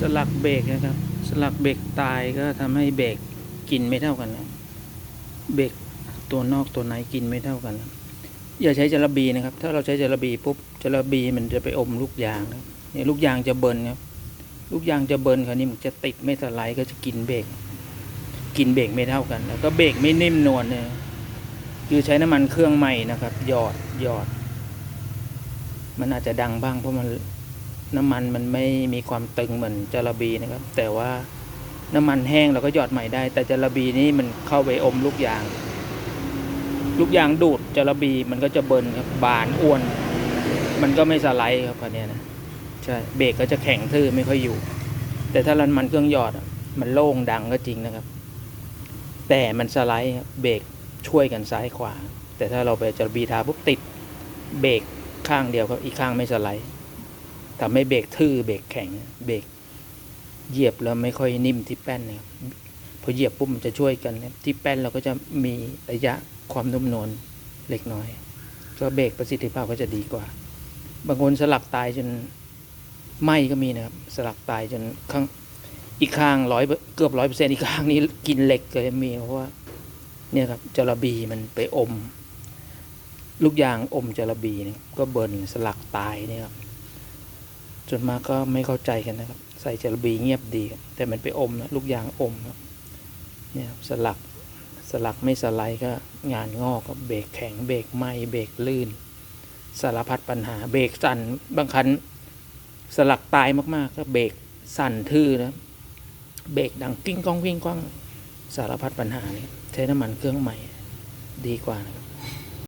สลักเบรกนะครับ สลักเบรกตายก็ทำให้เบรกกินไม่เท่ากันนะเบรกตัวนอกตัวในกินไม่เท่ากันนะอย่าใช้จระบีนะครับ ถ้าเราใช้จระบีปุ๊บจระบีมันจะไปอมลูกยางนะเนี่ยลูกยางจะเบิร์นครับลูกยางจะเบิร์นคราวนี้มันจะติดไม่สไลด์ก็จะกินเบรกกินเบรกไม่เท่ากัน แล้วก็เบรกไม่นิ่มนวลเนี่ยคือใช้น้ำมันเครื่องใหม่นะครับ หยอดหยอด มันอาจจะดังบ้างเพราะมัน น้ำมันมันไม่มีความตึงเหมือนจระบีนะครับ แต่ว่าน้ำมันแห้งเราก็หยอดใหม่ได้ แต่จระบีนี่มันเข้าไปอมลูกยาง ลูกยางดูดจระบีมันก็จะเบิร์นครับบานอ้วน มันก็ไม่สไลด์ครับคันนี้นะใช่เบรกก็จะแข็งทื่อไม่ค่อยอยู่ แต่ถ้ารันมันเครื่องหยอดมันโล่งดังก็จริงนะครับ แต่มันสไลด์เบรกช่วยกันซ้ายขวา แต่ถ้าเราไปจระบีทาปุ๊บติดเบรกข้างเดียวครับอีกข้างไม่สไลด์ ทำให้เบรกทื่อเบรกแข็งเบรกเหยียบแล้วไม่ค่อยนิ่มที่แป้นนะครับพอเหยียบปุ๊บมันจะช่วยกันนะที่แป้นเราก็จะมีระยะความนุ่มนวลเล็กน้อย ก็เบรกประสิทธิภาพก็จะดีกว่า บางคนสลักตายจนไหมก็มีนะครับ สลักตายจนข้างอีกข้างร้อยเกือบร้อยเปอร์เซ็นต์อีกข้างนี้กินเหล็กก็มีเพราะว่าเนี่ยครับจระบีมันไปอม ลูกยางอมจระบีเนี่ยก็เบิร์นสลักตายเนี่ยครับ ส่วนมากก็ไม่เข้าใจกันนะครับ ใส่จระบีเงียบดี แต่มันไปอมนะลูกยางอมครับเนี่ยสลักสลักไม่สไลด์ก็งานงอกเบรกแข็งเบรกไหมเบรกลื่น สารพัดปัญหาเบรกสั่นบางคันสลักตายมากๆ ก็เบรกสั่นทื่อนะเบรกดังกิ้งก้องกิ้งก้องสารพัดปัญหาเนี่ยใช้น้ำมันเครื่องใหม่ดีกว่านะครับ